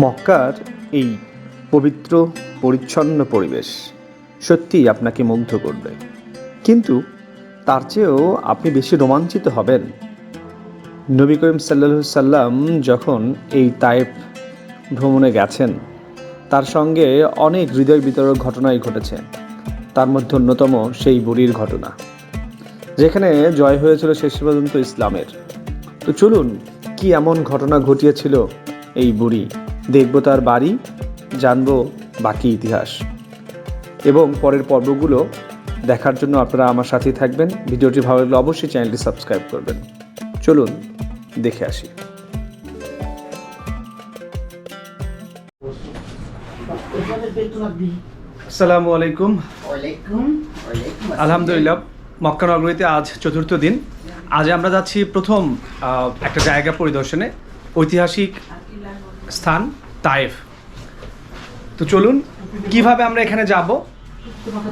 মক্কার এই পবিত্র, পরিচ্ছন্ন পরিবেশ সত্যিই আপনাকে মুগ্ধ করবে। কিন্তু তার চেয়েও আপনি বেশি রোমাঞ্চিত হবেন। নবী করিম সাল্লা সাল্লাম যখন এই তায়েব ভ্রমণে গেছেন, তার সঙ্গে অনেক হৃদয় বিতরক ঘটনাই ঘটেছে। তার মধ্যে অন্যতম সেই বুড়ির ঘটনা, যেখানে জয় হয়েছিল শেষ পর্যন্ত ইসলামের। তো চলুন, কি এমন ঘটনা ঘটিয়েছিল এই বুড়ি? দেখব তার বাড়ি জানব বাকি ইতিহাস। এবং পরের পর্বগুলো দেখার জন্য আপনারা আমার সাথেই থাকবেন। ভিডিওটি ভালো লাগলে অবশ্যই চ্যানেলটি সাবস্ক্রাইব করবেন। চলুন দেখে আসি। আসসালামু আলাইকুম। আলহামদুলিল্লাহ মক্কা নগরীতে আজ চতুর্থ দিন। আজ আমরা যাচ্ছি প্রথম একটা জায়গা পরিদর্শনে। ঐতিহাসিক স্থান, তায়েফ। তো চলুন, কীভাবে আমরা এখানে যাব,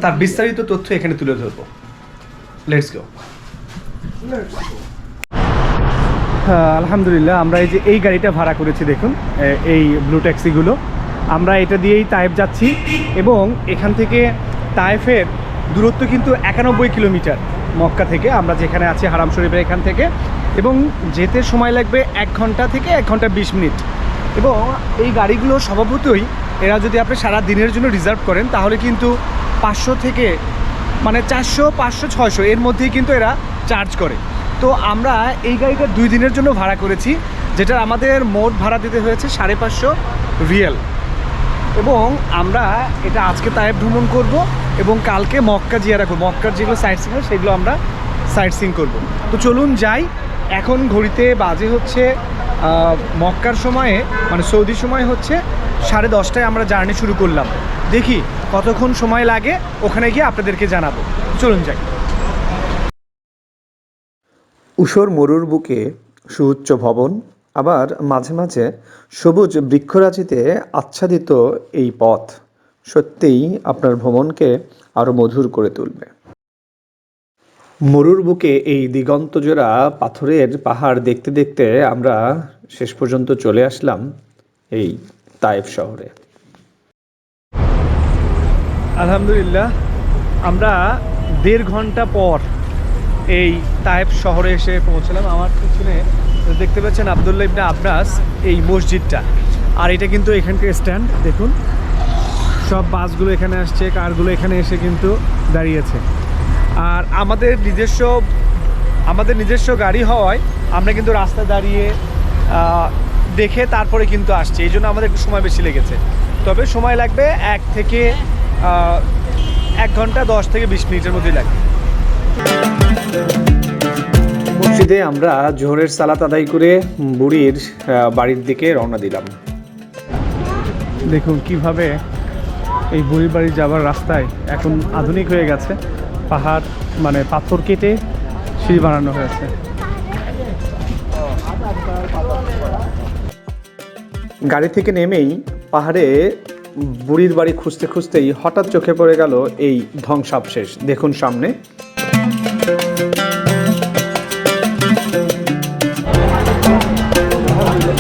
তার বিস্তারিত তথ্য এখানে তুলে ধরবো। লেটস গো আলহামদুলিল্লাহ, আমরা এই যে এই গাড়িটা ভাড়া করেছি, দেখুন এই ব্লু ট্যাক্সিগুলো আমরা এটা দিয়েই তায়েফ যাচ্ছি এবং এখান থেকে তায়েফের দূরত্ব কিন্তু একানব্বই কিলোমিটার মক্কা থেকে। আমরা যেখানে আছি হারাম শরীফের এখান থেকে এবং যেতে সময় লাগবে এক ঘণ্টা থেকে এক ঘণ্টা বিশ মিনিট। এবং এই গাড়িগুলো স্বভাবতই এরা যদি আপনি সারা দিনের জন্য রিজার্ভ করেন, তাহলে কিন্তু পাঁচশো থেকে মানে চারশো, পাঁচশো, ছয়শো এর মধ্যেই কিন্তু এরা চার্জ করে। তো আমরা এই গাড়িটা দুই দিনের জন্য ভাড়া করেছি, যেটা আমাদের মোট ভাড়া দিতে হয়েছে সাড়ে পাঁচশো রিয়েল। এবং আমরা এটা আজকে তায়েব ভ্রমণ করব এবং কালকে মক্কা জিয়ারা করব। মক্কার যেগুলো সাইট সিং সেগুলো আমরা সাইট সিং করব। তো চলুন যাই, এখন ঘড়িতে বাজে হচ্ছে মক্কার সময়ে মানে সৌদি সময় হচ্ছে সাড়ে দশটায় আমরা জার্নি শুরু করলাম। দেখি কতক্ষণ সময় লাগে, ওখানে গিয়ে আপনাদেরকে জানাব। চলুন যাই। উষর মরুর বুকে সুউচ্চ ভবন, আবার মাঝে মাঝে সবুজ বৃক্ষরাজিতে আচ্ছাদিত এই পথ সত্যিই আপনার ভ্রমণকে আরও মধুর করে তুলবে। মরুর বুকে এই দিগন্তজোড়া পাথরের পাহাড় দেখতে দেখতে আমরা শেষ পর্যন্ত চলে আসলাম এই তায়েফ শহরে। আলহামদুলিল্লাহ, আমরা দেড় ঘণ্টা পর এই তায়েব শহরে এসে পৌঁছলাম। আমার পিছনে দেখতে পাচ্ছেন আবদুল্লাহ ইবনে আব্বাস এই মসজিদটা। আর এটা কিন্তু এখানকার স্ট্যান্ড, দেখুন। সব বাসগুলো এখানে আসছে, কারগুলো এখানে এসে কিন্তু দাঁড়িয়েছে আর আমাদের নিজস্ব আমাদের নিজস্ব গাড়ি হওয়ায় আমরা কিন্তু রাস্তায় দাঁড়িয়ে দেখে তারপরে কিন্তু আসছি। এই জন্য আমাদের একটু সময় বেশি লেগেছে। তবে সময় লাগবে এক থেকে এক ঘণ্টা দশ থেকে বিশ মিনিটের মধ্যেই লাগবে। মসজিদে আমরা জোহরের সালাত আদায় করে বুড়ির বাড়ির দিকে রওনা দিলাম। দেখুন কীভাবে এই বুড়ির বাড়ি যাবার রাস্তায় এখন আধুনিক হয়ে গেছে। পাহাড় মানে পাথর কেটে সিঁড়ি বানানো হয়েছে। গাড়ি থেকে নেমেই পাহাড়ে বুড়ির বাড়ি খুঁজতে খুঁজতেই হঠাৎ চোখে পড়ে গেল এই ধ্বংসাবশেষ। দেখুন সামনে।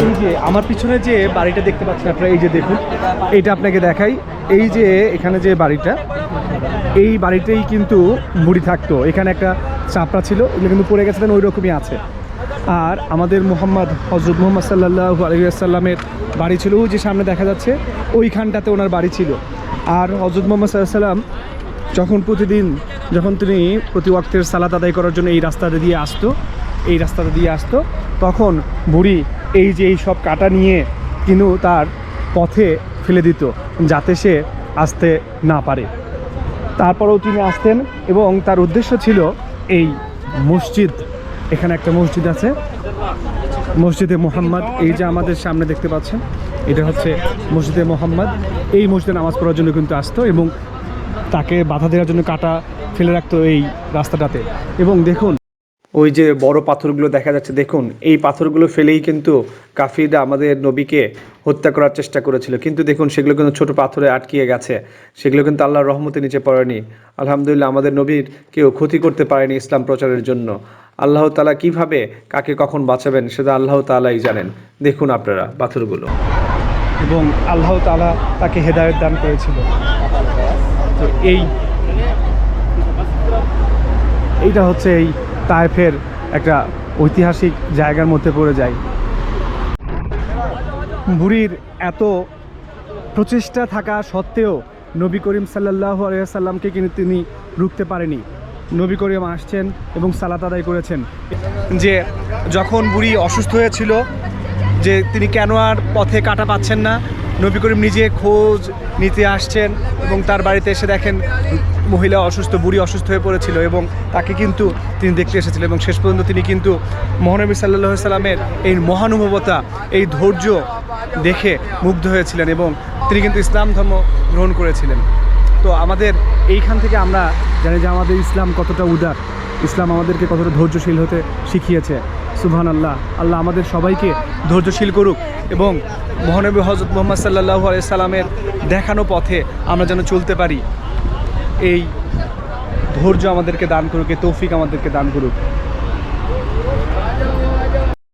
এই যে আমার পিছনে যে বাড়িটা দেখতে পাচ্ছেন আপনারা এই যে দেখুন এইটা আপনাকে দেখাই। এই যে এখানে যে বাড়িটা এই বাড়িতেই কিন্তু মুড়ি থাকতো। এখানে একটা চাপড়া ছিল, এগুলো কিন্তু পড়ে গেছে ওই রকমই আছে। আর আমাদের মোহাম্মদ হজরত মোহাম্মদ সাল্লাহ আলহিসাল্লামের বাড়ি ছিল যে সামনে দেখা যাচ্ছে, ওইখানটাতে ওনার বাড়ি ছিল। আর হজরত মোহাম্মদ সাল্লাম যখন প্রতিদিন, যখন তিনি প্রতি ওয়াক্তের সালাত আদায় করার জন্য এই রাস্তাটা দিয়ে আসতো, এই রাস্তাটা দিয়ে আসতো, তখন বুড়ি এই যে এই সব কাটা নিয়ে কিন্তু তার পথে ফেলে দিত, যাতে সে আসতে না পারে। তারপরেও তিনি আসতেন এবং তার উদ্দেশ্য ছিল এই মসজিদ। এখানে একটা মসজিদ আছে। মসজিদে মোহাম্মদ, এই যে আমাদের সামনে দেখতে পাচ্ছেন, এটা হচ্ছে মসজিদে মোহাম্মদ। এই মসজিদে নামাজ পড়ার জন্য কিন্তু আসতো এবং তাকে বাধা দেওয়ার জন্য কাটা ফেলে রাখতো এই রাস্তাটাতে। এবং দেখুন ওই যে বড় পাথরগুলো দেখা যাচ্ছে, দেখুন, এই পাথরগুলো ফেলেই কিন্তু কাফিররা আমাদের নবীকে হত্যা করার চেষ্টা করেছিল। কিন্তু দেখুন, সেগুলো কিন্তু ছোট পাথরে আটকিয়ে গেছে। সেগুলো কিন্তু আল্লাহর রহমতের নিচে পড়েনি। আলহামদুলিল্লাহ, আমাদের নবীর কেউ ক্ষতি করতে পারেনি ইসলাম প্রচারের জন্য। আল্লাহ তালা কীভাবে কাকে কখন বাঁচাবেন, সেটা আল্লাহ তালাই জানেন। দেখুন আপনারা পাথরগুলো। এবং আল্লাহ তালা তাকে হেদায়ত দান করেছিল। তো এই, এইটা হচ্ছে এই তায়েফের একটা ঐতিহাসিক জায়গার মধ্যে পড়ে যায় বুড়ির এত প্রচেষ্টা থাকা সত্ত্বেও নবী করিম সাল্লাহ আলিয়াল্লামকে কিন্তু তিনি রুখতে পারেনি। নবী করিম আসছেন এবং সালাত আদায় করেছেন। যে যখন বুড়ি অসুস্থ হয়েছিল, যে তিনি কেন আর পথে কাটা পাচ্ছেন না, নবী করিম নিজে খোঁজ নিতে আসছেন এবং তার বাড়িতে এসে দেখেন মহিলা অসুস্থ, বুড়ি অসুস্থ হয়ে পড়েছিল এবং তাকে কিন্তু তিনি দেখতে এসেছিলেন এবং শেষ পর্যন্ত তিনি কিন্তু মহানবী সাল্লাহ সাল্লামের এই মহানুভবতা, এই ধৈর্য দেখে মুগ্ধ হয়েছিলেন এবং তিনি কিন্তু ইসলাম ধর্ম গ্রহণ করেছিলেন। তো আমাদের এইখান থেকে আমরা জানি যে আমাদের ইসলাম কতটা উদার, ইসলাম আমাদেরকে কতটা ধৈর্যশীল হতে শিখিয়েছে। সুবহান আল্লাহ আল্লাহ আমাদের সবাইকে ধৈর্যশীল করুক এবং মহানবী হজরত মোহাম্মদ সাল্লাহু সাল্লামের দেখানো পথে আমরা যেন চলতে পারি। এই ধৈর্য আমাদেরকে দান করুক এই তৌফিক আমাদেরকে দান করুক।